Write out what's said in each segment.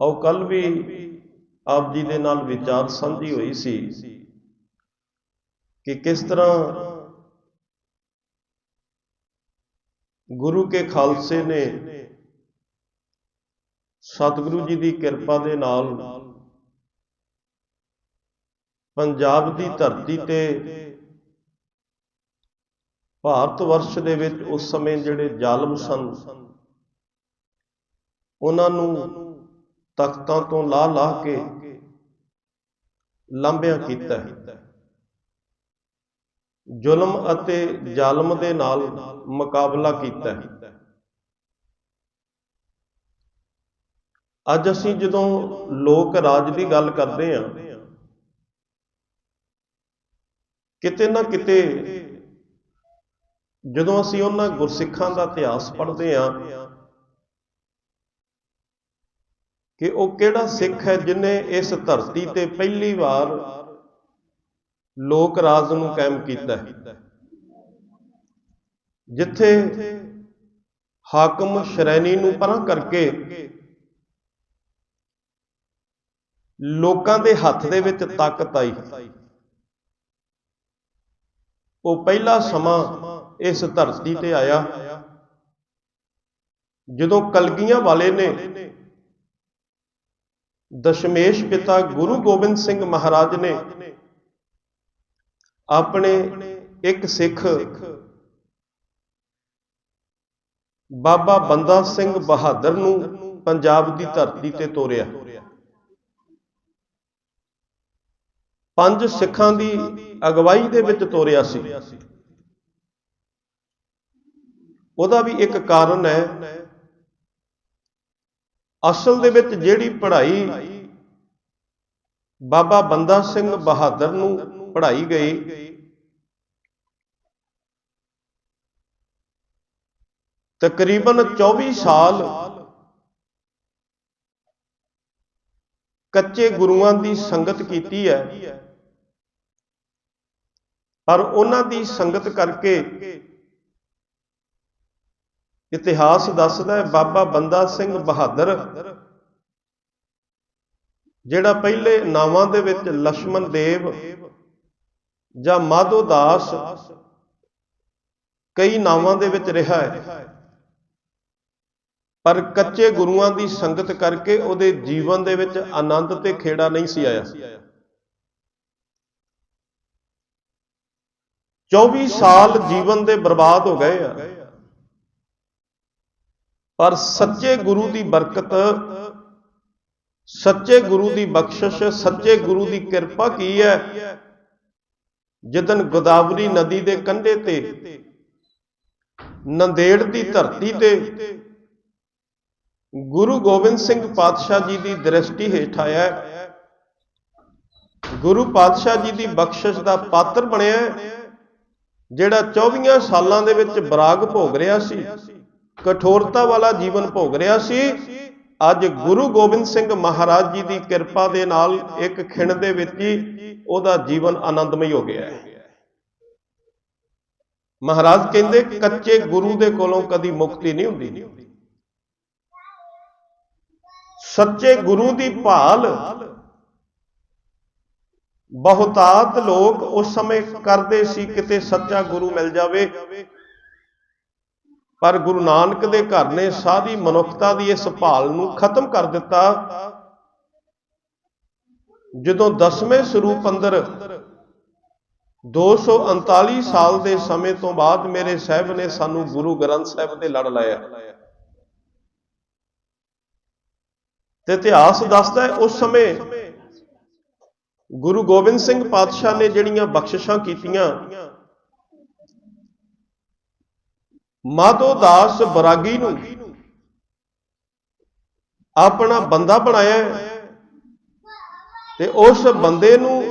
ਉਹ ਕੱਲ ਵੀ ਆਪ ਜੀ ਦੇ ਨਾਲ ਵਿਚਾਰ ਸਾਂਝੀ ਹੋਈ ਸੀ ਕਿ ਕਿਸ ਤਰ੍ਹਾਂ ਗੁਰੂ ਕੇ ਖਾਲਸੇ ਨੇ ਸਤਿਗੁਰੂ ਜੀ ਦੀ ਕਿਰਪਾ ਦੇ ਨਾਲ ਪੰਜਾਬ ਦੀ ਧਰਤੀ ਤੇ ਭਾਰਤ ਵਰਸ਼ ਦੇ ਵਿੱਚ ਉਸ ਸਮੇਂ ਜਿਹੜੇ ਜ਼ਾਲਮ ਸਨ, ਉਹਨਾਂ ਨੂੰ ਤਖਤਾਂ ਤੋਂ ਲਾ ਲਾ ਕੇ ਲਾਂਭਿਆਂ ਕੀਤਾ ਹੈ। ਜ਼ੁਲਮ ਅਤੇ ਜ਼ਾਲਮ ਦੇ ਨਾਲ ਮੁਕਾਬਲਾ ਕੀਤਾ ਹੈ। ਅੱਜ ਅਸੀਂ ਜਦੋਂ ਲੋਕ ਰਾਜ ਦੀ ਗੱਲ ਕਰਦੇ ਹਾਂ, ਕਿਤੇ ਨਾ ਕਿਤੇ ਜਦੋਂ ਅਸੀਂ ਉਹਨਾਂ ਗੁਰਸਿੱਖਾਂ ਦਾ ਇਤਿਹਾਸ ਪੜ੍ਹਦੇ ਹਾਂ ਕਿ ਉਹ ਕਿਹੜਾ ਸਿੱਖ ਹੈ ਜਿਨੇ ਇਸ ਧਰਤੀ ਤੇ ਪਹਿਲੀ ਵਾਰ ਲੋਕ ਰਾਜ ਨੂੰ ਕਾਇਮ ਕੀਤਾ ਹੈ? ਜਿੱਥੇ ਹਾਕਮ ਸ਼੍ਰੇਣੀ ਨੂੰ ਪਰਾਂ ਕਰਕੇ ਲੋਕਾਂ ਦੇ ਹੱਥ ਦੇ ਵਿੱਚ ਤਾਕਤ ਆਈ। ਉਹ ਪਹਿਲਾ ਸਮਾਂ ਇਸ ਧਰਤੀ ਤੇ ਆਇਆ, ਜਦੋਂ ਕਲਗੀਆਂ ਵਾਲੇ ਨੇ ਦਸ਼ਮੇਸ਼ ਪਿਤਾ ਗੁਰੂ ਗੋਬਿੰਦ ਸਿੰਘ ਮਹਾਰਾਜ ਨੇ ਆਪਣੇ ਇੱਕ ਸਿੱਖ ਬਾਬਾ ਬੰਦਾ ਸਿੰਘ ਬਹਾਦਰ ਨੂੰ ਪੰਜਾਬ ਦੀ ਧਰਤੀ ਤੇ ਤੋਰਿਆ। ਪੰਜ ਸਿੱਖਾਂ ਦੀ ਅਗਵਾਈ ਦੇ ਵਿੱਚ ਤੋਰਿਆ ਸੀ। ਉਹਦਾ ਵੀ ਇੱਕ ਕਾਰਨ ਹੈ ਅਸਲ ਦੇ ਵਿੱਚ ਜਿਹੜੀ ਪੜ੍ਹਾਈ ਬਾਬਾ ਬੰਦਾ ਸਿੰਘ ਬਹਾਦਰ ਨੂੰ ਪੜ੍ਹਾਈ ਗਈ, ਤਕਰੀਬਨ 24 ਸਾਲ ਕੱਚੇ ਗੁਰੂਆਂ ਦੀ ਸੰਗਤ ਕੀਤੀ ਹੈ। ਪਰ ਉਹਨਾਂ ਦੀ ਸੰਗਤ ਕਰਕੇ ਇਤਿਹਾਸ ਦੱਸਦਾ ਹੈ, ਬਾਬਾ ਬੰਦਾ ਸਿੰਘ ਬਹਾਦਰ, ਜਿਹੜਾ ਪਹਿਲੇ ਨਾਵਾਂ ਦੇ ਵਿੱਚ ਲక్ష్మణ ਦੇਵ ਜਾਂ ਮਾਧੋ ਦਾਸ ਕਈ ਨਾਵਾਂ ਦੇ ਵਿੱਚ ਰਿਹਾ ਹੈ। ਪਰ ਕੱਚੇ ਗੁਰੂਆਂ ਦੀ ਸੰਗਤ ਕਰਕੇ ਉਹਦੇ ਜੀਵਨ ਦੇ ਵਿੱਚ ਆਨੰਦ ਤੇ ਖੇੜਾ ਨਹੀਂ ਸੀ ਆਇਆ। 24 ਸਾਲ ਜੀਵਨ ਦੇ ਬਰਬਾਦ ਹੋ ਗਏ ਆ। ਪਰ ਸੱਚੇ ਗੁਰੂ ਦੀ ਬਰਕਤ, ਸੱਚੇ ਗੁਰੂ ਦੀ ਬਖਸ਼ਿਸ਼, ਸੱਚੇ ਗੁਰੂ ਦੀ ਕਿਰਪਾ ਕੀ ਹੈ? ਜਦਨ ਗੋਦਾਵਰੀ ਨਦੀ ਦੇ ਕੰਢੇ ਤੇ, ਨੰਦੇੜ ਦੀ ਧਰਤੀ ਤੇ ਗੁਰੂ ਗੋਬਿੰਦ ਸਿੰਘ ਪਾਤਸ਼ਾਹ ਜੀ ਦੀ ਦ੍ਰਿਸ਼ਟੀ ਹੇਠ ਆਇਆ ਗੁਰੂ ਪਾਤਸ਼ਾਹ ਜੀ ਦੀ ਬਖਸ਼ਿਸ਼ ਦਾ ਪਾਤਰ ਬਣਿਆ ਜਿਹੜਾ 24 ਸਾਲਾਂ ਦੇ ਵਿੱਚ ਬਰਾਗ ਭੋਗ ਰਿਹਾ ਸੀ। ਕਠੋਰਤਾ ਵਾਲਾ ਜੀਵਨ ਭੋਗ ਰਿਹਾ ਸੀ। ਅੱਜ ਗੁਰੂ ਗੋਬਿੰਦ ਸਿੰਘ ਮਹਾਰਾਜ ਜੀ ਦੀ ਕਿਰਪਾ ਦੇ ਨਾਲ ਇੱਕ ਖਿਣ ਦੇ ਵਿੱਚ ਹੀ ਉਹਦਾ ਜੀਵਨ ਆਨੰਦਮਈ ਹੋ ਗਿਆ ਹੈ। ਮਹਾਰਾਜ ਕਹਿੰਦੇ, ਕੱਚੇ ਗੁਰੂ ਦੇ ਕੋਲੋਂ ਕਦੀ ਮੁਕਤੀ ਨਹੀਂ ਹੁੰਦੀ। ਸੱਚੇ ਗੁਰੂ ਦੀ ਭਾਲ ਬਹੁਤਾਤ ਲੋਕ ਉਸ ਸਮੇਂ ਕਰਦੇ ਸੀ, ਕਿਤੇ ਸੱਚਾ ਗੁਰੂ ਮਿਲ ਜਾਵੇ। ਪਰ ਗੁਰੂ ਨਾਨਕ ਦੇ ਘਰ ਨੇ ਸਾਰੀ ਮਨੁੱਖਤਾ ਦੀ ਇਸ ਭਾਲ ਨੂੰ ਖਤਮ ਕਰ ਦਿੱਤਾ। ਜਦੋਂ ਦਸਵੇਂ ਸਰੂਪ ਅੰਦਰ 239 ਸਾਲ ਦੇ ਸਮੇਂ ਤੋਂ ਬਾਅਦ ਮੇਰੇ ਸਾਹਿਬ ਨੇ ਸਾਨੂੰ ਗੁਰੂ ਗ੍ਰੰਥ ਸਾਹਿਬ ਦੇ ਲੜ ਲਾਇਆ। ਤੇ ਇਤਿਹਾਸ ਦੱਸਦਾ ਹੈ, ਉਸ ਸਮੇਂ ਗੁਰੂ ਗੋਬਿੰਦ ਸਿੰਘ ਪਾਤਸ਼ਾਹ ਨੇ ਜਿਹੜੀਆਂ ਬਖਸ਼ਿਸ਼ਾਂ ਕੀਤੀਆਂ ਮਾਧੋ ਦਾਸ ਬਰਾਗੀ ਨੂੰ ਆਪਣਾ ਬੰਦਾ ਬਣਾਇਆ ਤੇ ਉਸ ਬੰਦੇ ਨੂੰ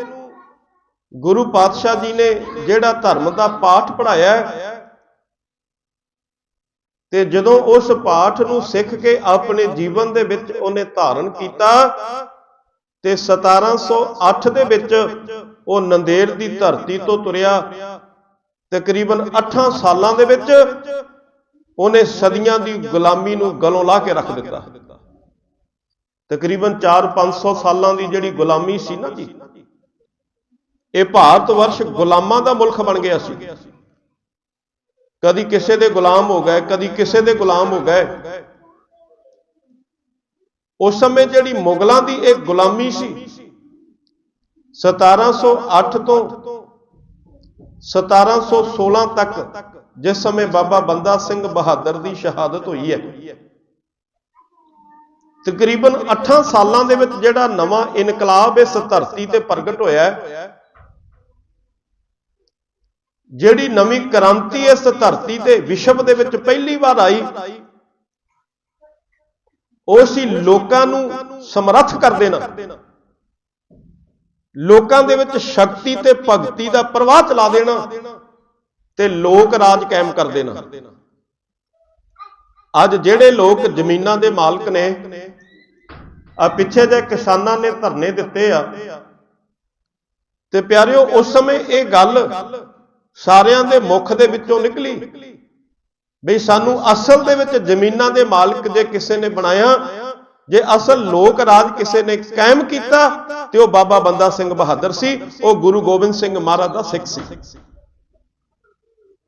ਗੁਰੂ ਪਾਤਸ਼ਾਹ ਜੀ ਨੇ ਜਿਹੜਾ ਧਰਮ ਦਾ ਪਾਠ ਪੜਾਇਆ ਤੇ ਜਦੋਂ ਉਸ ਪਾਠ ਨੂੰ ਸਿੱਖ ਕੇ ਆਪਣੇ ਜੀਵਨ ਦੇ ਵਿੱਚ ਉਹਨੇ ਧਾਰਨ ਕੀਤਾ ਤੇ 1708 ਦੇ ਵਿੱਚ ਉਹ ਨੰਦੇੜ ਦੀ ਧਰਤੀ ਤੋਂ ਤੁਰਿਆ ਤਕਰੀਬਨ 8 ਸਾਲਾਂ ਦੇ ਵਿੱਚ ਉਹਨੇ ਸਦੀਆਂ ਦੀ ਗੁਲਾਮੀ ਨੂੰ ਗਲੋਂ ਲਾ ਕੇ ਰੱਖ ਦਿੱਤਾ। ਤਕਰੀਬਨ 4-500 ਸਾਲਾਂ ਦੀ ਜਿਹੜੀ ਗੁਲਾਮੀ ਸੀ ਨਾ ਜੀ, ਇਹ ਭਾਰਤ ਵਰਸ਼ ਗੁਲਾਮਾਂ ਦਾ ਮੁਲਕ ਬਣ ਗਿਆ ਸੀ। ਕਦੀ ਕਿਸੇ ਦੇ ਗੁਲਾਮ ਹੋ ਗਏ, ਕਦੀ ਕਿਸੇ ਦੇ ਗੁਲਾਮ ਹੋ ਗਏ। ਉਸ ਸਮੇਂ ਜਿਹੜੀ ਮੁਗਲਾਂ ਦੀ ਇਹ ਗੁਲਾਮੀ ਸੀ 1708 ਤੋਂ 1716 ਤੱਕ ਜਿਸ ਸਮੇਂ ਬਾਬਾ ਬੰਦਾ ਸਿੰਘ ਬਹਾਦਰ ਦੀ ਸ਼ਹਾਦਤ ਹੋਈ ਹੈ। ਤਕਰੀਬਨ 8 ਸਾਲਾਂ ਦੇ ਵਿੱਚ ਜਿਹੜਾ ਨਵਾਂ ਇਨਕਲਾਬ ਇਸ ਧਰਤੀ ਤੇ ਪ੍ਰਗਟ ਹੋਇਆ ਹੈ, ਜਿਹੜੀ ਨਵੀਂ ਕ੍ਰਾਂਤੀ ਇਸ ਧਰਤੀ ਤੇ ਵਿਸ਼ਵ ਦੇ ਵਿੱਚ ਪਹਿਲੀ ਵਾਰ ਆਈ, ਉਹ ਸੀ ਲੋਕਾਂ ਨੂੰ ਸਮਰੱਥ ਕਰ ਦੇਣਾ। ਲੋਕਾਂ ਦੇ ਵਿੱਚ ਸ਼ਕਤੀ ਤੇ ਭਗਤੀ ਦਾ ਪ੍ਰਵਾਹ ਚਲਾ ਦੇਣਾ ਤੇ ਲੋਕ ਰਾਜ ਕਾਇਮ ਕਰ ਦੇਣਾ। ਅੱਜ ਜਿਹੜੇ ਲੋਕ ਜ਼ਮੀਨਾਂ ਦੇ ਮਾਲਕ ਨੇ, ਆ ਪਿੱਛੇ ਜੇ ਕਿਸਾਨਾਂ ਨੇ ਧਰਨੇ ਦਿੱਤੇ ਆ। ਤੇ ਪਿਆਰਿਓ, ਉਸ ਸਮੇਂ ਇਹ ਗੱਲ ਸਾਰਿਆਂ ਦੇ ਮੁਖ ਦੇ ਵਿੱਚੋਂ ਨਿਕਲੀ ਬਈ ਸਾਨੂੰ ਅਸਲ ਦੇ ਵਿੱਚ ਜ਼ਮੀਨਾਂ ਦੇ ਮਾਲਕ ਜੇ ਕਿਸੇ ਨੇ ਬਣਾਇਆ ਜੇ ਅਸਲ ਲੋਕ ਰਾਜ ਕਿਸੇ ਨੇ ਕਾਇਮ ਕੀਤਾ, ਤੇ ਉਹ ਬਾਬਾ ਬੰਦਾ ਸਿੰਘ ਬਹਾਦਰ ਸੀ, ਉਹ ਗੁਰੂ ਗੋਬਿੰਦ ਸਿੰਘ ਮਹਾਰਾਜ ਦਾ ਸਿੱਖ ਸੀ।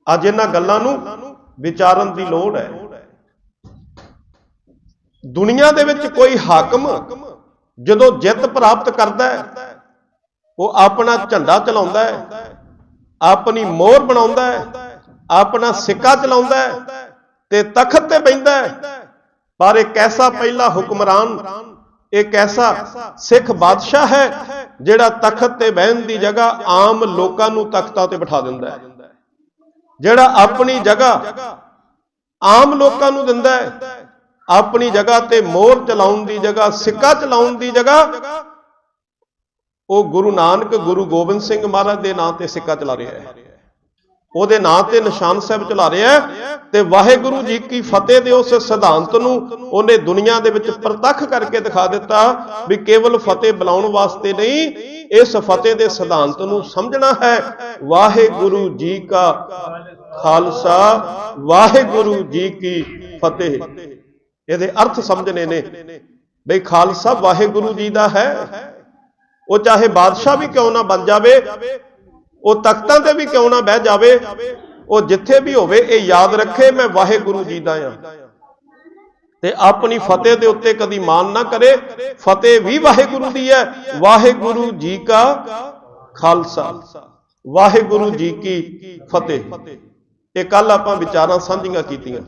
ਅੱਜ ਇਹਨਾਂ ਗੱਲਾਂ ਨੂੰ ਵਿਚਾਰਨ ਦੀ ਲੋੜ ਹੈ। ਦੁਨੀਆ ਦੇ ਵਿੱਚ ਕੋਈ ਹਾਕਮ ਜਦੋਂ ਜਿੱਤ ਪ੍ਰਾਪਤ ਕਰਦਾ ਹੈ, ਉਹ ਆਪਣਾ ਝੰਡਾ ਚਲਾਉਂਦਾ ਹੈ, ਆਪਣੀ ਮੋਹਰ ਬਣਾਉਂਦਾ ਹੈ, ਆਪਣਾ ਸਿੱਕਾ ਚਲਾਉਂਦਾ ਹੈ ਤੇ ਤਖਤ ਤੇ ਬੈੰਦਾ ਹੈ। ਪਰ ਇੱਕ ਐਸਾ ਪਹਿਲਾ ਹੁਕਮਰਾਨ, ਇੱਕ ਐਸਾ ਸਿੱਖ ਬਾਦਸ਼ਾਹ ਹੈ ਜਿਹੜਾ ਤਖਤ ਤੇ ਬਹਿਣ ਦੀ ਜਗ੍ਹਾ ਆਮ ਲੋਕਾਂ ਨੂੰ ਤਖਤਾਂ ਤੇ ਬਿਠਾ ਦਿੰਦਾ ਹੈ। ਜਿਹੜਾ ਆਪਣੀ ਜਗ੍ਹਾ ਆਮ ਲੋਕਾਂ ਨੂੰ ਦਿੰਦਾ ਹੈ, ਆਪਣੀ ਜਗ੍ਹਾ ਤੇ ਮੋਹਰ ਚਲਾਉਣ ਦੀ ਜਗ੍ਹਾ, ਸਿੱਕਾ ਚਲਾਉਣ ਦੀ ਜਗ੍ਹਾ, ਉਹ ਗੁਰੂ ਨਾਨਕ ਗੁਰੂ ਗੋਬਿੰਦ ਸਿੰਘ ਮਹਾਰਾਜ ਦੇ ਨਾਂ ਤੇ ਸਿੱਕਾ ਚਲਾ ਰਿਹਾ ਹੈ। ਉਹਦੇ ਨਾਂ ਤੇ ਨਿਸ਼ਾਨ ਸਾਹਿਬ ਚਲਾ ਰਿਹਾ ਤੇ ਵਾਹਿਗੁਰੂ ਜੀ ਕੀ ਫਤਿਹ ਦੇ ਉਸ ਸਿਧਾਂਤ ਨੂੰ ਉਹਨੇ ਦੁਨੀਆ ਦੇ ਵਿੱਚ ਪ੍ਰਤੱਖ ਕਰਕੇ ਦਿਖਾ ਦਿੱਤਾ ਵੀ ਕੇਵਲ ਫਤਿਹ ਬੁਲਾਉਣ ਵਾਸਤੇ ਨਹੀਂ, ਇਸ ਫਤਿਹ ਦੇ ਸਿਧਾਂਤ ਨੂੰ ਸਮਝਣਾ ਹੈ। ਵਾਹਿਗੁਰੂ ਜੀ ਕਾ ਖਾਲਸਾ, ਵਾਹਿਗੁਰੂ ਜੀ ਕੀ ਫਤਿਹ। ਇਹਦੇ ਅਰਥ ਸਮਝਣੇ ਨੇ ਬਈ ਖਾਲਸਾ ਵਾਹਿਗੁਰੂ ਜੀ ਦਾ ਹੈ। ਉਹ ਚਾਹੇ ਬਾਦਸ਼ਾਹ ਵੀ ਕਿਉਂ ਨਾ ਬਣ ਜਾਵੇ ਉਹ ਤਖਤਾਂ ਤੇ ਵੀ ਕਿਉਂ ਨਾ ਬਹਿ ਜਾਵੇ? ਉਹ ਜਿੱਥੇ ਵੀ ਹੋਵੇ, ਇਹ ਯਾਦ ਰੱਖੇ, ਮੈਂ ਵਾਹਿਗੁਰੂ ਜੀ ਦਾ ਆ ਤੇ ਆਪਣੀ ਫਤਿਹ ਦੇ ਉੱਤੇ ਕਦੀ ਮਾਨ ਨਾ ਕਰੇ। ਫਤਿਹ ਵੀ ਵਾਹਿਗੁਰੂ ਦੀ ਹੈ। ਵਾਹਿਗੁਰੂ ਜੀ ਕਾ ਖਾਲਸਾ। ਵਾਹਿਗੁਰੂ ਜੀ ਕੀ ਫਤਿਹ। ਇਹ ਕੱਲ ਆਪਾਂ ਵਿਚਾਰਾਂ ਸਾਂਝੀਆਂ ਕੀਤੀਆਂ।